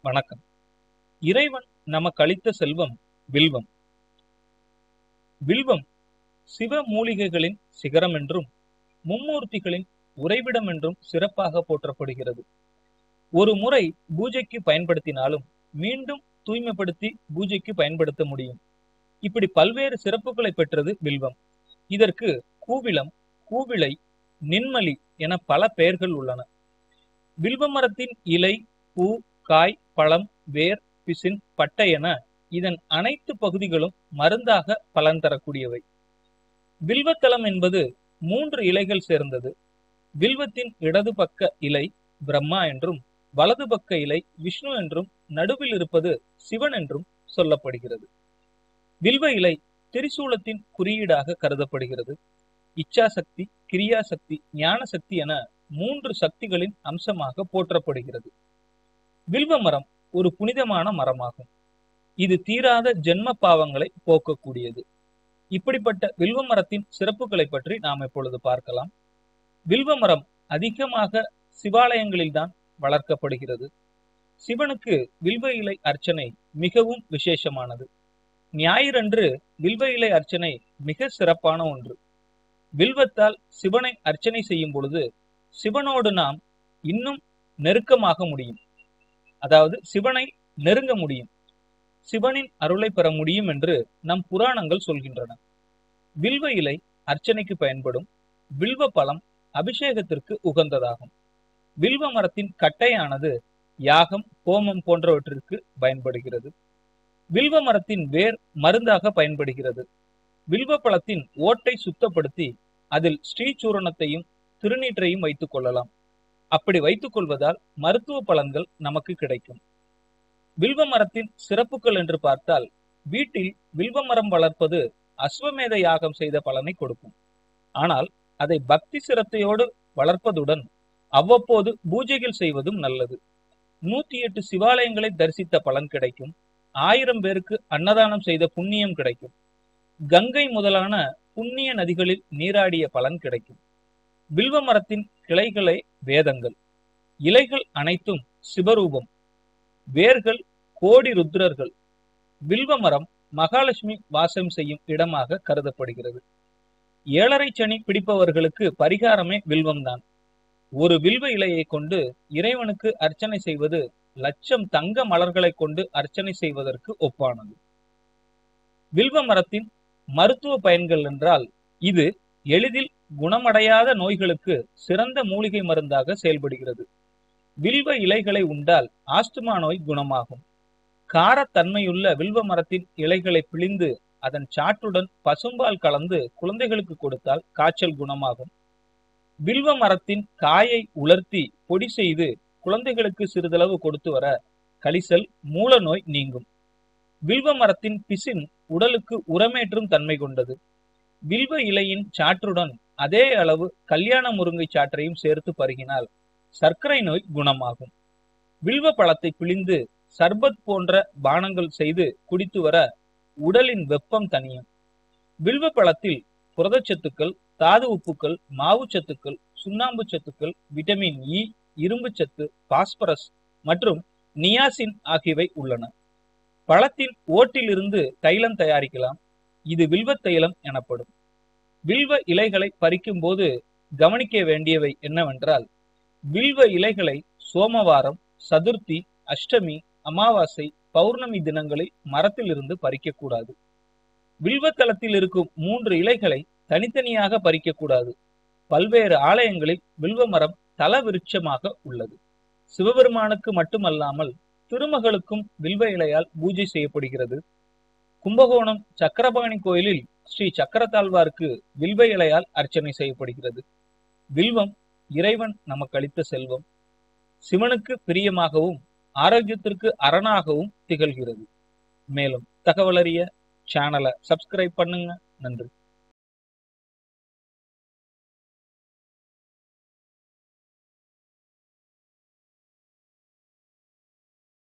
வணக்கம். இறைவன் நமக்கு அளித்த செல்வம் வில்வம். வில்வம் சிவ மூலிகைகளின் சிகரம் என்றும் மும்மூர்த்திகளின் உறைவிடம் என்றும் சிறப்பாக போற்றப்படுகிறது. ஒரு முறை பூஜைக்கு பயன்படுத்தினாலும் மீண்டும் தூய்மைப்படுத்தி பூஜைக்கு பயன்படுத்த முடியும். இப்படி பல்வேறு சிறப்புகளை பெற்றது வில்வம். இதற்கு கூவிளம் கூவிளை நின்மலி என பல பெயர்கள் உள்ளன. வில்வ மரத்தின் இலை பூ காய் பழம் வேர் பிசின் பட்டை என இதன் அனைத்து பகுதிகளும் மருந்தாக பலன் தரக்கூடியவை. வில்வத்தலம் என்பது மூன்று இலைகள் சேர்ந்தது. வில்வத்தின் இடது பக்க இலை பிரம்மா என்றும் வலது பக்க இலை விஷ்ணு என்றும் நடுவில் இருப்பது சிவன் என்றும் சொல்லப்படுகிறது. வில்வ இலை திரிசூலத்தின் குறியீடாக கருதப்படுகிறது. இச்சாசக்தி கிரியாசக்தி ஞானசக்தி என மூன்று சக்திகளின் அம்சமாக போற்றப்படுகிறது. வில்வ மரம் ஒரு புனிதமான மரமாகும். இது தீராத ஜென்ம பாவங்களை போக்கக்கூடியது. இப்படிப்பட்ட வில்வ மரத்தின் சிறப்புகளை பற்றி நாம் இப்பொழுது பார்க்கலாம். வில்வ மரம் அதிகமாக சிவாலயங்களில்தான் வளர்க்கப்படுகிறது. சிவனுக்கு வில்வ இலை அர்ச்சனை மிகவும் விசேஷமானது. ஞாயிறன்று வில்வ இலை அர்ச்சனை மிக சிறப்பான ஒன்று. வில்வத்தால் சிவனை அர்ச்சனை செய்யும் பொழுது சிவனோடு நாம் இன்னும் நெருக்கமாக முடியும். அதாவது சிவனை நெருங்க முடியும். சிவனின் அருளை பெற முடியும் என்று நம் புராணங்கள் சொல்கின்றன. வில்வ இலை அர்ச்சனைக்கு பயன்படும். வில்வ பழம் அபிஷேகத்திற்கு உகந்ததாகும். வில்வ மரத்தின் கட்டையானது யாகம் ஹோமம் போன்றவற்றிற்கு பயன்படுகிறது. வில்வ மரத்தின் வேர் மருந்தாக பயன்படுகிறது. வில்வ பழத்தின் ஓட்டை சுத்தப்படுத்தி அதில் ஸ்ரீசூரணத்தையும் திருநீற்றையும் வைத்துக் கொள்ளலாம். அப்படி வைத்துக் கொள்வதால் மருத்துவ பலன்கள் நமக்கு கிடைக்கும். வில்வ மரத்தின் சிறப்புகள் என்று பார்த்தால் வீட்டில் வில்வ மரம் வளர்ப்பது அஸ்வமேத யாகம் செய்த பலனை கொடுக்கும். ஆனால் அதை பக்தி சிரத்தையோடு வளர்ப்பதுடன் அவ்வப்போது பூஜைகள் செய்வதும் நல்லது. நூத்தி எட்டு சிவாலயங்களை தரிசித்த பலன் கிடைக்கும். ஆயிரம் பேருக்கு அன்னதானம் செய்த புண்ணியம் கிடைக்கும். கங்கை முதலான புண்ணிய நதிகளில் நீராடிய பலன் கிடைக்கும். வில்வ மரத்தின் கிளைகளை வேதங்கள். இலைகள் அனைத்தும் சிவரூபம். வேர்கள் கோடி ருத்ரர்கள். வில்வ மரம் மகாலட்சுமி வாசம் செய்யும் இடமாக கருதப்படுகிறது. ஏழரை சனி பிடிப்பவர்களுக்கு பரிகாரமே வில்வம்தான். ஒரு வில்வ இலையை கொண்டு இறைவனுக்கு அர்ச்சனை செய்வது லட்சம் தங்க மலர்களை கொண்டு அர்ச்சனை செய்வதற்கு ஒப்பானது. வில்வ மரத்தின் மருத்துவ பயன்கள் என்றால் இது எளிதில் குணமடையாத நோய்களுக்கு சிறந்த மூலிகை மருந்தாக செயல்படுகிறது. வில்வ இலைகளை உண்டால் ஆஸ்துமா நோய் குணமாகும். காரத்தன்மையுள்ள வில்வ மரத்தின் இலைகளை பிழிந்து அதன் சாற்றுடன் பசும்பால் கலந்து குழந்தைகளுக்கு கொடுத்தால் காய்ச்சல் குணமாகும். வில்வ மரத்தின் காயை உலர்த்தி பொடி செய்து குழந்தைகளுக்கு சிறிதளவு கொடுத்து வர கலிசல் மூல நோய் நீங்கும். வில்வ மரத்தின் பிசின் உடலுக்கு உரமேற்றும் தன்மை கொண்டது. வில்வ இலையின் சாற்றுடன் அதே அளவு கல்யாண முருங்கை சாற்றையும் சேர்த்து பருகினால் சர்க்கரை நோய் குணமாகும். வில்வ பழத்தை பிழிந்து சர்பத் போன்ற பானங்கள் செய்து குடித்து வர உடலின் வெப்பம் தனியும் வில்வ பழத்தில் புரதச்சத்துக்கள் தாது உப்புக்கள் மாவு சத்துக்கள் சுண்ணாம்பு சத்துக்கள் விட்டமின் இ இரும்பு சத்து பாஸ்பரஸ் மற்றும் நியாசின் ஆகியவை உள்ளன. பழத்தின் ஓட்டிலிருந்து தைலம் தயாரிக்கலாம். இது வில்வ தைலம் எனப்படும். வில்வ இலைகளை பறிக்கும் போது கவனிக்க வேண்டியவை என்னவென்றால் வில்வ இலைகளை சோமவாரம் சதுர்த்தி அஷ்டமி அமாவாசை பௌர்ணமி தினங்களில் மரத்திலிருந்து பறிக்கக்கூடாது. வில்வத்தலத்தில் இருக்கும் மூன்று இலைகளை தனித்தனியாக பறிக்கக்கூடாது. பல்வேறு ஆலயங்களில் வில்வ மரம் தல விருட்சமாக உள்ளது. சிவபெருமானுக்கு மட்டுமல்லாமல் திருமகளுக்கும் வில்வ இலையால் பூஜை செய்யப்படுகிறது. கும்பகோணம் சக்கரபாணி கோயிலில் ஸ்ரீ சக்கரத்தாழ்வாருக்கு வில்வ இலையால் அர்ச்சனை செய்யப்படுகிறது. வில்வம் இறைவன் நமக்கு அளித்த செல்வம். சிவனுக்கு பிரியமாகவும் ஆரோக்கியத்திற்கு அரணாகவும் திகழ்கிறது. மேலும் தகவலறிய சேனலை சப்ஸ்கிரைப் பண்ணுங்க. நன்றி.